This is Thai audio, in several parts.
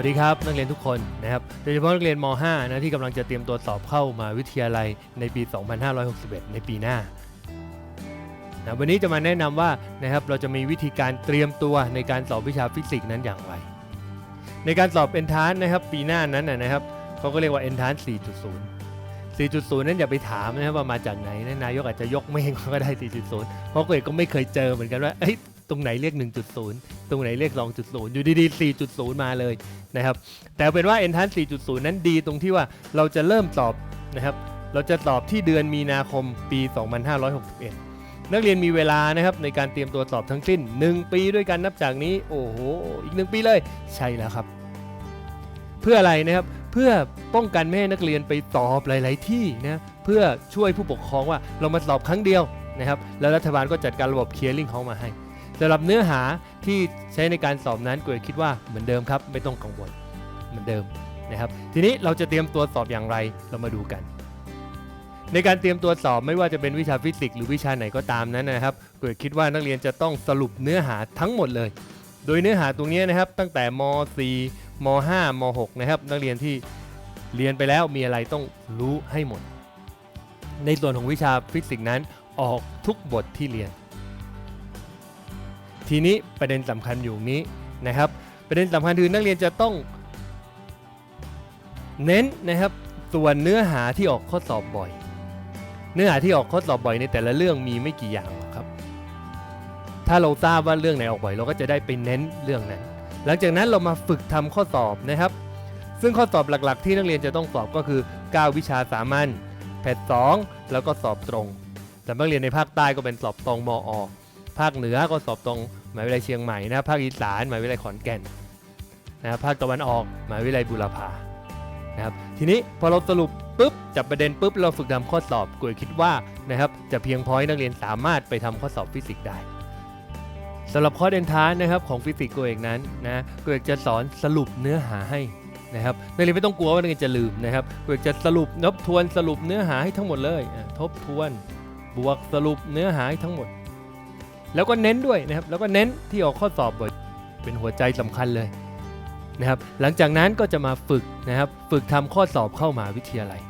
วัสดีครับนักเรียนทุกคนนะครับโดยเฉพาะนักเรียนม .5 นะที่กำลังจะเตรียมตัวสอบเข้ามาวิทยาลัยในปี 2561 ในปีหน้านะวันนี้จะมาแนะนำว่านะครับเราจะมีวิธีการเตรียมตัวในการสอบวิชาฟิสิกส์นั้นอย่างไร ในการสอบ e n t r a n c e นะครับปีหน้านั้นนะครับเขาก็เรียกว่า e n t r a n c e 4.0 4.0 นั้นอย่าไปถามนะครับว่ามาจากไหนนายกอาจจะยกเมฆก็ได้ 4.0 เพราะเอกก็ไม่เคยเจอเหมือนกันว่าเอ้ตรงไหนเรียก 1.0 ตรงไหนเรียก 2.0 อยู่ดีๆ 4.0 มาเลยนะครับ แต่เป็นว่า e n t r a n c e 4.0 นั้นดีตรงที่ว่าเราจะเริ่มสอบนะครับ เราจะสอบที่เดือนมีนาคมปี 2561 นักเรียนมีเวลานะครับในการเตรียมตัวสอบทั้งสิ้น 1 ปีด้วยกันนับจากนี้ โอ้โห อีก 1 ปีเลย ใช่แล้วครับ เพื่ออะไรนะครับ เพื่อป้องกันไม่ให้นักเรียนไปสอบหลาย ๆ ที่นะ เพื่อช่วยผู้ปกครองว่าเรามาสอบครั้งเดียวนะครับ แล้วรัฐบาลก็จัดการระบบ clearing เขามาให้ สำหรับเนื้อหาที่ใช้ในการสอบนั้นกูคิดว่าเหมือนเดิมครับ ไม่ต้องกังวลเหมือนเดิมนะครับ ทีนี้เราจะเตรียมตัวสอบอย่างไรเรามาดูกัน ในการเตรียมตัวสอบไม่ว่าจะเป็นวิชาฟิสิกส์หรือวิชาไหนก็ตามนั้นนะครับกูคิดว่านักเรียนจะต้องสรุปเนื้อหาทั้งหมดเลย โดยเนื้อหาตรงนี้นะครับ ตั้งแต่ม .4 ม .5 ม .6 นะครับ นักเรียนที่เรียนไปแล้วมีอะไรต้องรู้ให้หมด ในส่วนของวิชาฟิสิกส์นั้นออกทุกบทที่เรียน ทีนี้ประเด็นสำคัญอยู่นี้นะครับ ประเด็นสำคัญคือนักเรียนจะต้อง เน้นนะครับส่วนเนื้อหาที่ออกข้อสอบบ่อย เนื้อหาที่ออกข้อสอบบ่อยในแต่ละเรื่องมีไม่กี่อย่างครับ ถ้าเราทราบว่าเรื่องไหนออกบ่อย เราก็จะได้ไปเน้นเรื่องนั้น หลังจากนั้นเรามาฝึกทำข้อสอบนะครับ ซึ่งข้อสอบหลักๆ ที่นักเรียนจะต้องสอบก็คือ 9 วิชาสามัญแพท2แล้วก็สอบตรงแต่นักเรียนในภาคใต้ก็เป็นสอบตรงมอ ภาคเหนือก็สอบตรงมหาวิทยาลัยเชียงใหม่นะภาคอีสานมหาวิทยาลัยขอนแก่นนะครับภาคตะวันออกมหาวิทยาลัยบุรพานะครับทีนี้พอเราสรุปปุ๊บจับประเด็นปุ๊บเราฝึกทำข้อสอบกุยคิดว่านะครับจะเพียงพอให้นักเรียนสามารถไปทำข้อสอบฟิสิกส์ได้สำหรับข้อเด่นท้านนะครับของฟิสิกส์กุยเอกนั้นนะกุยเอกจะสอนสรุปเนื้อหาให้นะครับนักเรียนไม่ต้องกลัวว่านักเรียนจะลืมนะครับกุยเอกจะสรุปทบทวนสรุปเนื้อหาให้ทั้งหมดเลยทบทวน บวกสรุปเนื้อหาให้ทั้งหมด แล้วก็เน้นด้วยนะครับแล้วก็เน้นที่ออกข้อสอบบ่อยเป็นหัวใจสำคัญเลยนะครับหลังจากนั้นก็จะมาฝึกนะครับฝึกทำข้อสอบเข้ามหาวิทยาลัย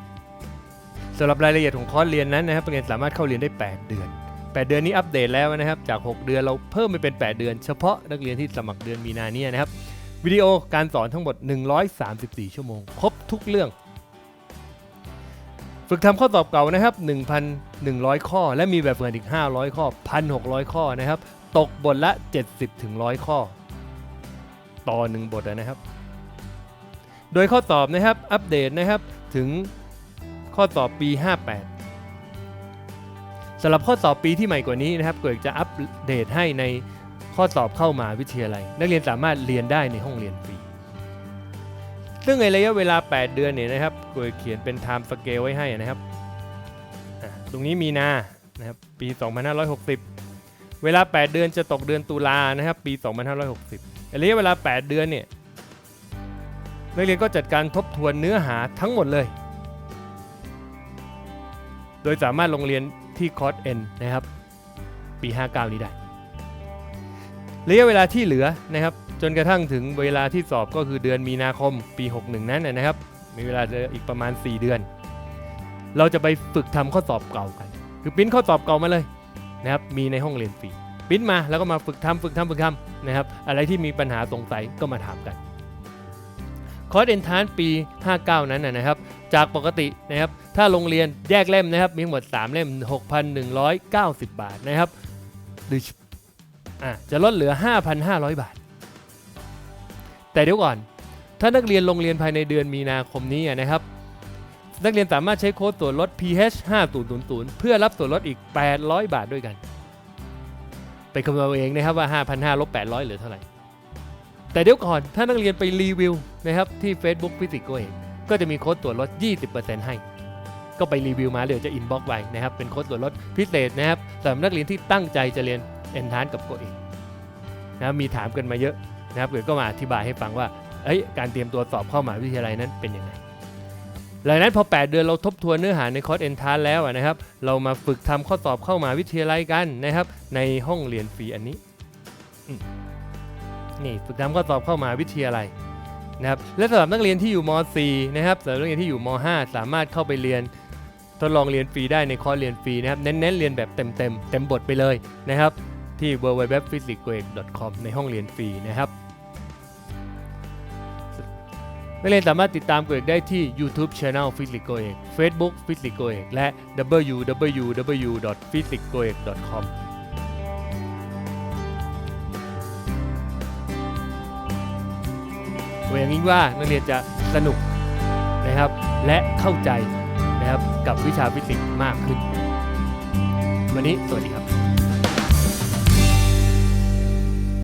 สำหรับรายละเอียดของคอร์สเรียนนั้นนะครับนักเรียนสามารถเข้าเรียนได้ 8 เดือน 8 เดือนนี้อัปเดตแล้วนะครับจาก 6 เดือนเราเพิ่มไปเป็น 8 เดือน เฉพาะนักเรียนที่สมัครเดือนมีนาเนี่ยนะครับวิดีโอการสอนทั้งหมด 134 ชั่วโมง ครบทุกเรื่อง ฝึกทำข้อสอบเก่านะครับ 1,100 ข้อ และมีแบบฝึกหัดอีก 500 ข้อ 1,600 ข้อนะครับ ตกบทละ 70ถึง100 ข้อ ต่อ 1 บทนะครับ โดยข้อสอบนะครับ อัปเดตนะครับถึงข้อสอบปี 58สำหรับข้อสอบปีที่ใหม่กว่านี้นะครับ เกิดจะอัปเดตให้ในข้อสอบเข้ามาวิทยาลัย นักเรียนสามารถเรียนได้ในห้องเรียนฟรี ซึ่งในระยะเวลา 8 เดือนเนี่ยนะครับโดยเขียนเป็น time scale ไว้ให้นะครับอะตรงนี้มีนานะครับปี 2560 เวลา 8 เดือนจะตกเดือนตุลานะครับปี 2560ระยะเวลา 8 เดือนเนี่ยนักเรียนก็จัดการทบทวนเนื้อหาทั้งหมดเลย โดยสามารถลงเรียนที่คอร์ส N นะครับ ปี 59 นี้ได้ ระยะเวลาที่เหลือนะครับ จนกระทั่งถึงเวลาที่สอบก็คือเดือนมีนาคมปี 61 นั้นนะนะครับ มีเวลาเหลืออีกประมาณ 4 เดือน เราจะไปฝึกทำข้อสอบเก่ากัน คือปิ้นข้อสอบเก่ามาเลยนะครับ มีในห้องเรียนฟรีปิ้นมาแล้วก็มาฝึกทำฝึกทำฝึกทำนะครับ อะไรที่มีปัญหาสงสัยก็มาถามกัน คอร์สเอนทานปี 59 นั้นนะนะครับ จากปกตินะครับ ถ้าโรงเรียนแยกเล่มนะครับ มีทั้งหมด 3 เล่ม 6,190 บาทนะครับหรืออะจะลดเหลือ 5,500 บาท แต่เดี๋ยวก่อน ถ้านักเรียนโรงเรียนภายในเดือนมีนาคมนี้นะครับ นักเรียนสามารถใช้โค้ดส่วนลด PH 5000 เพื่อรับส่วนลดอีก 800 บาทด้วยกัน ไปคำนวณเอาเองนะครับว่า 5,500ลบ800เหลือเท่าไหร่ แต่เดี๋ยวก่อนถ้านักเรียนไปรีวิวนะครับที่ Facebook ฟิสิกส์เองก็จะมีโค้ดส่วนลด 20%ให้ก็ไปรีวิวมาเดี๋ยวจะอินบ็อกซ์ไว้นะครับ เป็นโค้ดส่วนลดพิเศษนะครับสำหรับนักเรียนที่ตั้งใจจะเรียนเอนทานกับโกเองนะครับมีถามกันมาเยอะ นะครับเดี๋ยวก็มาอธิบายให้ฟังว่าเอ้ยการเตรียมตัวสอบเข้ามหาวิทยาลัยนั้นเป็นยังไงหลังนั้นพอ 8 เดือนเราทบทวนเนื้อหาในคอร์สเอนทานแล้วนะครับ เรามาฝึกทำข้อสอบเข้ามหาวิทยาลัยกันนะครับ ในห้องเรียนฟรีอันนี้นี่ฝึกทำข้อสอบเข้ามหาวิทยาลัยนะครับและสำหรับนักเรียนที่อยู่ม .4 นะครับสำหรับนักเรียนที่อยู่ม .5 สามารถเข้าไปเรียนทดลองเรียนฟรีได้ในคอร์สเรียนฟรีนะครับเน้นๆเรียนแบบเต็มๆเต็มบทไปเลยนะครับ ที่ www.physicgoek.com ในห้องเรียนฟรีนะครับนักเรียนสามารถติดตามโกเอกได้ที่ YouTube Channel Physics โกเอก Facebook Physics โกเอกและ www.physicgoek.com หวังอย่างยิ่งว่านักเรียนจะสนุกนะครับและเข้าใจนะครับกับวิชาฟิสิกส์มากขึ้น วันนี้สวัสดีครับ